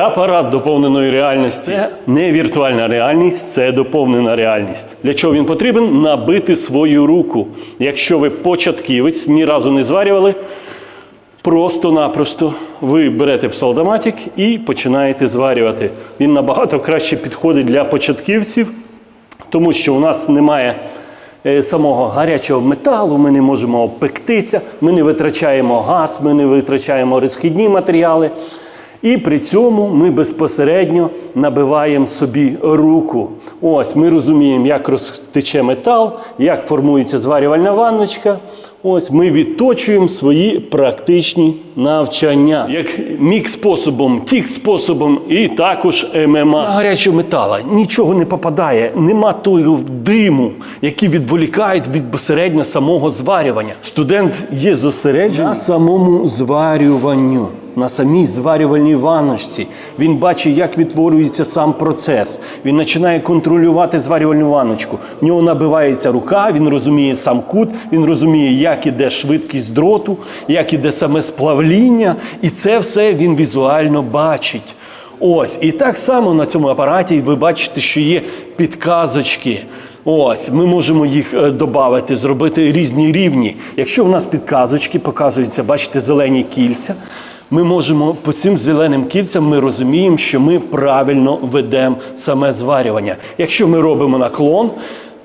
Апарат доповненої реальності це не віртуальна реальність, це доповнена реальність. Для чого він потрібен? Набити свою руку. Якщо ви початківець, ні разу не зварювали, просто-напросто ви берете псалдоматик і починаєте зварювати. Він набагато краще підходить для початківців, тому що у нас немає е, самого гарячого металу, ми не можемо обпектися, ми не витрачаємо газ, ми не витрачаємо розхідні матеріали. І при цьому ми безпосередньо набиваємо собі руку. Ось ми розуміємо, як розтече метал, як формується зварювальна ванночка. Ось ми відточуємо свої практичні навчання. Як мік способом, кік способом і також ММА. На гарячого метала нічого не попадає, нема того диму, який відволікають від безпосередньо самого зварювання. Студент є зосереджений на самому зварюванню на самій зварювальній ванночці. Він бачить, як відтворюється сам процес. Він починає контролювати зварювальну ванночку. В нього набивається рука, він розуміє сам кут, він розуміє, як іде швидкість дроту, як іде саме сплавління, і це все він візуально бачить. Ось, і так само на цьому апараті ви бачите, що є підказочки. Ось, ми можемо їх додати, зробити різні рівні. Якщо в нас підказочки показуються, бачите, зелені кільця. Ми можемо по цим зеленим кільцям ми розуміємо, що ми правильно ведемо саме зварювання. Якщо ми робимо наклон,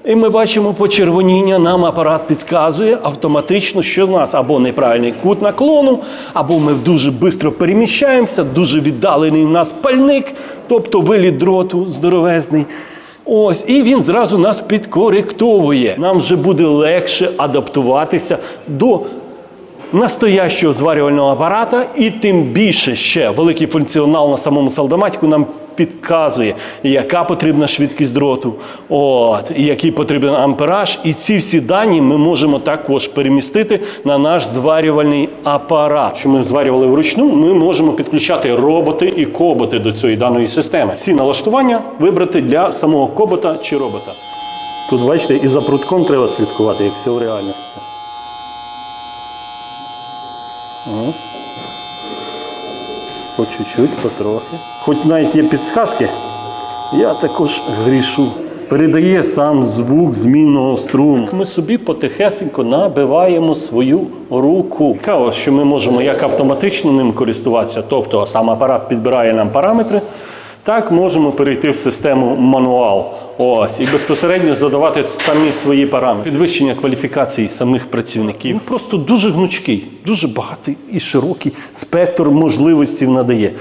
і ми бачимо почервоніння, нам апарат підказує автоматично, що в нас або неправильний кут наклону, або ми дуже швидко переміщаємося, дуже віддалений в нас пальник, тобто виліт дроту здоровезний. Ось, і він зразу нас підкоректовує. Нам вже буде легше адаптуватися до настоящого зварювального апарата, і тим більше ще великий функціонал на самому салдоматику нам підказує, яка потрібна швидкість дроту, от, і який потрібен ампераж. І ці всі дані ми можемо також перемістити на наш зварювальний апарат. Що ми зварювали вручну, ми можемо підключати роботи і коботи до цієї даної системи. Ці налаштування вибрати для самого кобота чи робота. Тут, бачите, і за прутком треба слідкувати, як все в реальності. По чуть-чуть, потрохи. Хоч навіть є підсказки, я також грішу. Передає сам звук змінного струму. Ми собі потихесенько набиваємо свою руку. Цікаво, що ми можемо як автоматично ним користуватися, тобто сам апарат підбирає нам параметри. Так можемо перейти в систему мануал. Ось і безпосередньо задавати самі свої параметри. Підвищення кваліфікації самих працівників. Він просто дуже гнучкий, дуже багатий і широкий спектр можливостей надає.